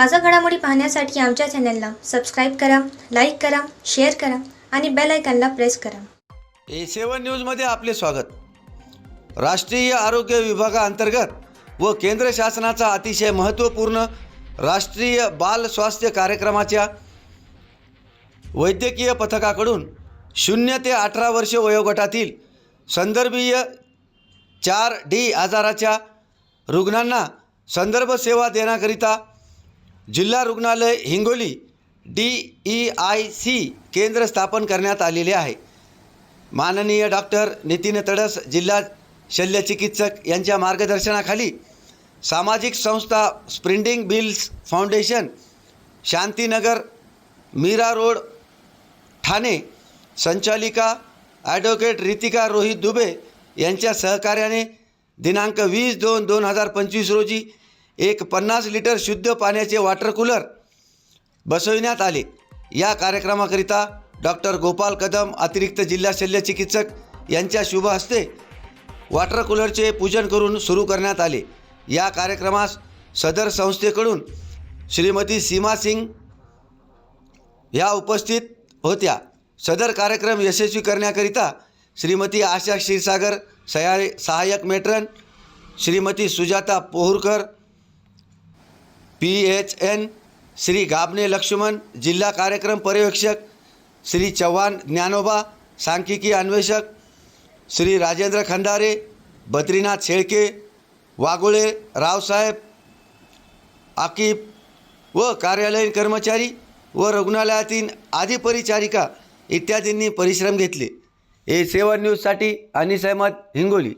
ताजा घडामोडी पाहण्यासाठी आमच्या चॅनलला सबस्क्राईब करा लाईक करा शेअर करा आणि बेल आयकॉनला प्रेस करा. ए सेवन न्यूजमध्ये आपले स्वागत. राष्ट्रीय आरोग्य विभागाअंतर्गत व केंद्र शासनाचा अतिशय महत्त्वपूर्ण राष्ट्रीय बाल स्वास्थ्य कार्यक्रमाच्या वैद्यकीय पथकाकडून शून्य ते अठरा वर्ष वयोगटातील संदर्भीय चार डी आजाराच्या रुग्णांना संदर्भ सेवा देण्याकरिता जिल्हा रुग्णालय Hingoli D E I C केंद्र स्थापन करण्यात आलेले आहे. माननीय डॉक्टर नितीन तडस जिल्हा शल्यचिकित्सक यांच्या मार्गदर्शनाखाली सामाजिक संस्था Spreading Bills Foundation Shantinagar Mira Road Thane संचालिका ॲडव्होकेट रितिका रोहित दुबे यांच्या सहकार्याने दिनांक वीस दोन दोन हजार पंचवीस रोजी एक पन्नास लिटर शुद्ध पाण्याचे वॉटर कूलर बसविण्यात आले. या कार्यक्रमाकरिता डॉक्टर गोपाल कदम अतिरिक्त जिल्हा शल्यचिकित्सक यांच्या शुभ हस्ते वॉटर कूलरचे पूजन करून सुरू करण्यात आले. या कार्यक्रमास सदर संस्थेकडून श्रीमती सीमा सिंग ह्या उपस्थित होत्या. सदर कार्यक्रम यशस्वी करण्याकरिता श्रीमती आशा क्षीरसागर सहाय सहाय्यक matron Shrimati Sujata Poharkar P H N Shri Gabne Laxman जिल्हा कार्यक्रम पर्यवेक्षक श्री चव्हाण ज्ञानोबा सांख्यिकी अन्वेषक श्री राजेंद्र खंदारे बद्रीनाथ शेळके वागोळे रावसाहेब आकिब व कार्यालयीन कर्मचारी व रुग्णालयातील आदी परिचारिका इत्यादींनी परिश्रम घेतले. ए सेवन न्यूजसाठी अनिस अहमद हिंगोली.